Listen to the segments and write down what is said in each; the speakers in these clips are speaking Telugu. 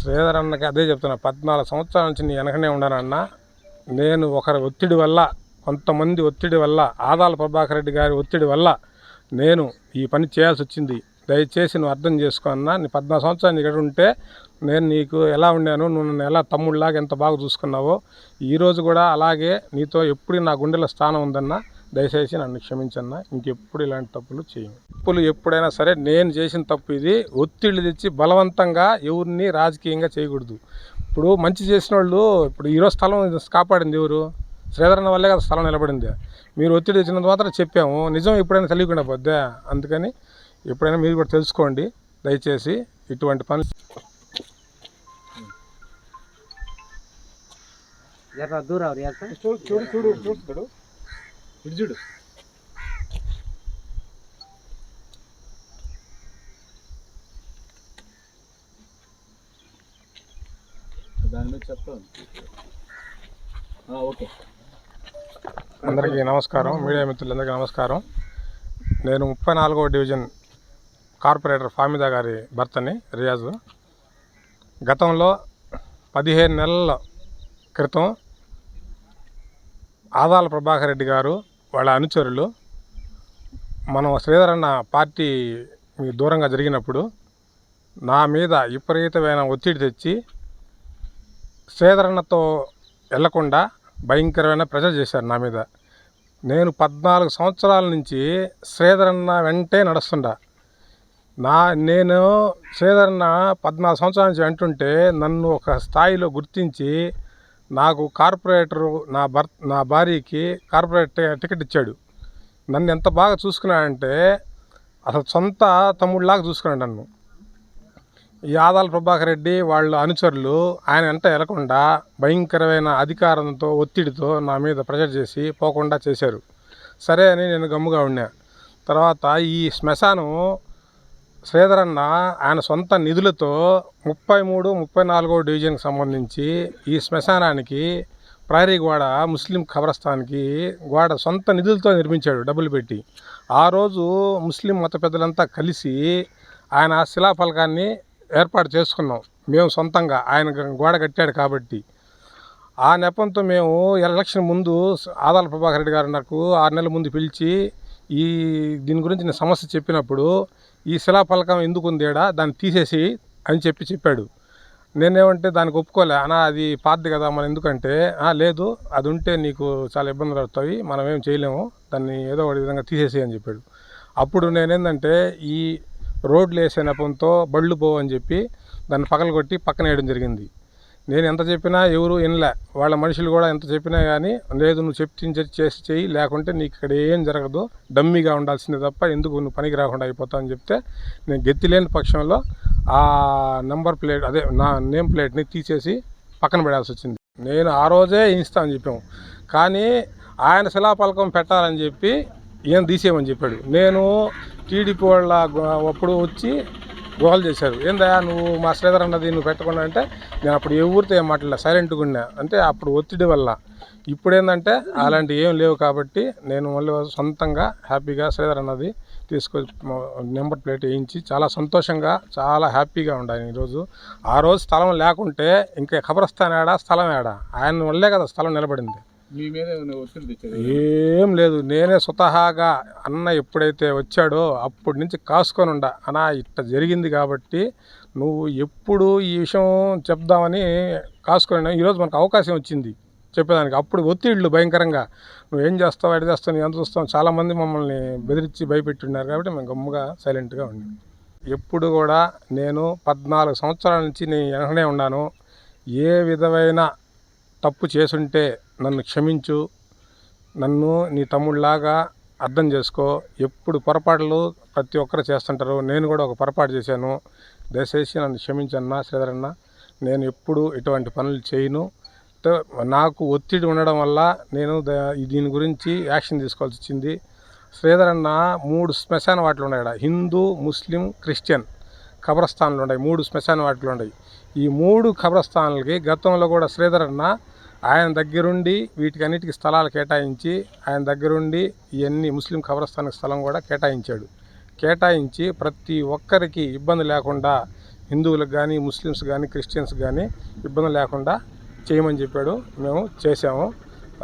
శ్రీధర్ అన్నకి అదే చెప్తున్నా పద్నాలుగు సంవత్సరాల నుంచి నీ వెనకనే ఉన్నానన్న నేను ఒకరి ఒత్తిడి వల్ల కొంతమంది ఒత్తిడి వల్ల ఆదాల ప్రభాకర్ రెడ్డి గారి ఒత్తిడి వల్ల నేను ఈ పని చేయాల్సి వచ్చింది. దయచేసి నువ్వు అర్థం చేసుకో అన్న నీ పద్నాలుగు సంవత్సరాలు ఇక్కడ ఉంటే నేను నీకు ఎలా ఉండాను నువ్వు నన్ను ఎలా తమ్ముళ్ళలాగా ఎంత బాగా చూసుకున్నావో ఈరోజు కూడా అలాగే నీతో ఎప్పుడు నా గుండెలో స్థానం ఉందన్నా దయచేసి నన్ను క్షమించన్న ఇంకెప్పుడు ఇలాంటి తప్పులు చేయను. తప్పులు ఎప్పుడైనా సరే నేను చేసిన తప్పు ఇది. ఒత్తిళ్ళు తెచ్చి బలవంతంగా ఎవరిని రాజకీయంగా చేయకూడదు. ఇప్పుడు మంచి చేసిన వాళ్ళు ఇప్పుడు ఈరోజు స్థలం కాపాడింది ఎవరు? శ్రీధరన్న వల్లే కదా స్థలం నిలబడింది. మీరు ఒత్తిడి తెచ్చినంత మాత్రం చెప్పాము. నిజం ఎప్పుడైనా తెలియకుండా పోద్దా? అందుకని ఎప్పుడైనా మీరు కూడా తెలుసుకోండి. దయచేసి ఇటువంటి పని ఎర్ర చూడు చూడు చూడు చూడు. ఇటు చూడు. దాని మీద చెప్తాను ఓకే. అందరికీ నమస్కారం. మీడియా మిత్రులందరికీ నమస్కారం. నేను ముప్పై నాలుగో డివిజన్ కార్పొరేటర్ ఫామిదా గారి భర్తని రియాజు. గతంలో పదిహేను నెలల క్రితం ఆదాల ప్రభాకర్ రెడ్డి గారు వాళ్ళ అనుచరులు మనం శ్రీధరన్న పార్టీ దూరంగా జరిగినప్పుడు నా మీద విపరీతమైన ఒత్తిడి తెచ్చి శ్రీధరన్నతో వెళ్ళకుండా భయంకరమైన ప్రెజర్ చేశారు నా మీద. నేను పద్నాలుగు సంవత్సరాల నుంచి శ్రీధరన్న వెంటే నడుస్తుండా. నా నేను శ్రీధరన్న పద్నాలుగు సంవత్సరాల నుంచి అంటుంటే నన్ను ఒక స్థాయిలో గుర్తించి నాకు కార్పొరేటరు నా భర్త నా భార్యకి కార్పొరేట్ టికెట్ ఇచ్చాడు. నన్ను ఎంత బాగా చూసుకున్నాడంటే అసలు సొంత తమ్ముడిలాగా చూసుకున్నాడు నన్ను. ఈ ఆదాల ప్రభాకర్ రెడ్డి వాళ్ళ అనుచరులు ఆయన వెంట వెళ్ళకుండా భయంకరమైన అధికారంతో ఒత్తిడితో నా మీద ప్రెజర్ చేసి పోకుండా చేశారు. సరే అని నేను గమ్ముగా ఉన్నా. తర్వాత ఈ శ్మశానం శ్రీధరన్న ఆయన సొంత నిధులతో ముప్పై మూడు ముప్పై నాలుగో డివిజన్కి సంబంధించి ఈ శ్మశానానికి ప్రహరీ గోడ ముస్లిం ఖబరస్థాన్కి గోడ సొంత నిధులతో నిర్మించాడు డబ్బులు పెట్టి. ఆ రోజు ముస్లిం మత పెద్దలంతా కలిసి ఆయన శిలాఫలకాన్ని ఏర్పాటు చేసుకున్నాం. మేము సొంతంగా ఆయన గోడ కట్టాడు కాబట్టి. ఆ నెపంతో మేము ఎలక్షన్ ముందు ఆదాల ప్రభాకర్ రెడ్డి గారు నాకు ఆరు నెలల ముందు పిలిచి ఈ దీని గురించి నేను సమస్య చెప్పినప్పుడు ఈ శిలాఫలకం ఎందుకు ఉందేడా దాన్ని తీసేసి అని చెప్పి చెప్పాడు. నేనేమంటే దానికి ఒప్పుకోలే. అనా అది పాతది కదా మనం ఎందుకంటే "ఆ, లేదు అది ఉంటే నీకు చాలా ఇబ్బందులు అవుతాయి మనం ఏం చేయలేము దాన్ని ఏదో ఒక విధంగా తీసేసి అని చెప్పాడు. అప్పుడు నేనేందంటే ఈ రోడ్లు వేసే నెపంతో బళ్ళు పోవని చెప్పి దాన్ని పగలగొట్టి పక్కన వేయడం జరిగింది. నేను ఎంత చెప్పినా ఎవరు వినలే. వాళ్ళ మనుషులు కూడా ఎంత చెప్పినా కానీ లేదు నువ్వు చెప్పించి చేసి చెయ్యి లేకుంటే నీకు ఇక్కడ ఏం జరగదు. డమ్మీగా ఉండాల్సిందే తప్ప ఎందుకు నువ్వు పనికి రాకుండా అయిపోతావు అని చెప్తే నేను గెత్తి లేని పక్షంలో ఆ నెంబర్ ప్లేట్ అదే నా నేమ్ ప్లేట్ని తీసేసి పక్కన పెడాల్సి వచ్చింది. నేను ఆ రోజే ఇస్తా అని చెప్పాము కానీ ఆయన శిలాపలకం పెట్టాలని చెప్పి ఈయన తీసేయమని చెప్పాడు. నేను టీడీపీ వాళ్ళ అప్పుడు వచ్చి గోల్ చేశారు. ఏందయ్యా నువ్వు మా శ్రీధర్ అన్నది నువ్వు పెట్టకుండా అంటే నేను అప్పుడు ఎవరితో ఏం మాట్లాడలే సైలెంట్గా ఉన్నా అంటే అప్పుడు ఒత్తిడి వల్ల. ఇప్పుడేందంటే అలాంటి ఏం లేవు కాబట్టి నేను మళ్ళీ సొంతంగా హ్యాపీగా శ్రీధర్ అన్నది తీసుకొచ్చి నెంబర్ ప్లేట్ వేయించి చాలా సంతోషంగా చాలా హ్యాపీగా ఉండాలి ఈరోజు. ఆ రోజు స్థలం లేకుంటే ఇంకా ఖబరస్థాన్ ఏడా స్థలం ఏడా ఆయన వల్లే కదా స్థలం నిలబడింది. ఏం లేదు. నేనే స్వతహాగా అన్న ఎప్పుడైతే వచ్చాడో అప్పటి నుంచి కాసుకొని ఉండ. అన్నా ఇట్ట జరిగింది కాబట్టి నువ్వు ఎప్పుడు ఈ విషయం చెప్దామని కాసుకొని ఈరోజు మనకు అవకాశం వచ్చింది చెప్పేదానికి. అప్పుడు ఒత్తిళ్ళు భయంకరంగా. నువ్వు ఏం చేస్తావు ఎడ చేస్తావు ఎంత చూస్తావు చాలామంది మమ్మల్ని బెదిరించి భయపెట్టి ఉన్నారు కాబట్టి మేము గమ్ముగా సైలెంట్గా ఉన్నాం ఎప్పుడు కూడా నేను పద్నాలుగు సంవత్సరాల నుంచి నేను వెనకనే ఉన్నాను. ఏ విధమైన తప్పు చేసుంటే నన్ను క్షమించు నన్ను నీ తమ్ముళ్ళలాగా అర్థం చేసుకో. ఎప్పుడు పొరపాట్లు ప్రతి ఒక్కరు చేస్తుంటారు. నేను కూడా ఒక పొరపాటు చేశాను. దయచేసి నన్ను క్షమించన్నా శ్రీధరన్న. నేను ఎప్పుడు ఇటువంటి పనులు చేయను. నాకు ఒత్తిడి ఉండడం వల్ల నేను ద- దీని గురించి యాక్షన్ తీసుకోవాల్సి వచ్చింది. శ్రీధరన్న మూడు శ్మశాన వాటిలు ఉన్నాయి హిందూ ముస్లిం క్రిస్టియన్ ఖబరస్థాన్లు ఉన్నాయి. మూడు శ్మశాన వాటిలు ఉన్నాయి. ఈ మూడు ఖబరస్థానాలకి గతంలో కూడా శ్రీధర్ అన్న ఆయన దగ్గరుండి వీటికన్నిటికీ స్థలాలు కేటాయించి ఆయన దగ్గరుండి ఇవన్నీ ముస్లిం ఖబరస్థానికి స్థలం కూడా కేటాయించాడు. కేటాయించి ప్రతి ఒక్కరికి ఇబ్బంది లేకుండా హిందువులకు కానీ ముస్లిమ్స్ కానీ క్రిస్టియన్స్ కానీ ఇబ్బంది లేకుండా చేయమని చెప్పాడు. మేము చేసాము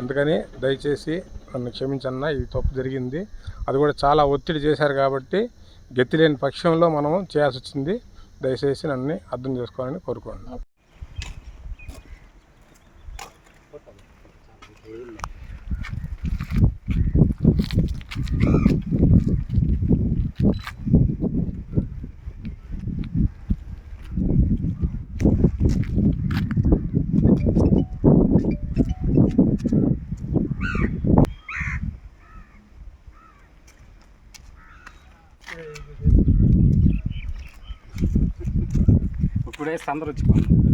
అందుకని దయచేసి నన్ను క్షమించన్న ఇది తప్పు జరిగింది. అది కూడా చాలా ఒత్తిడి చేశారు కాబట్టి గతి లేని పక్షంలో మనం చేయాల్సి వచ్చింది. దయచేసి నన్ను అర్థం చేసుకోవాలని కోరుకోండి. ఇప్పుడే అందరు వచ్చిపోయింది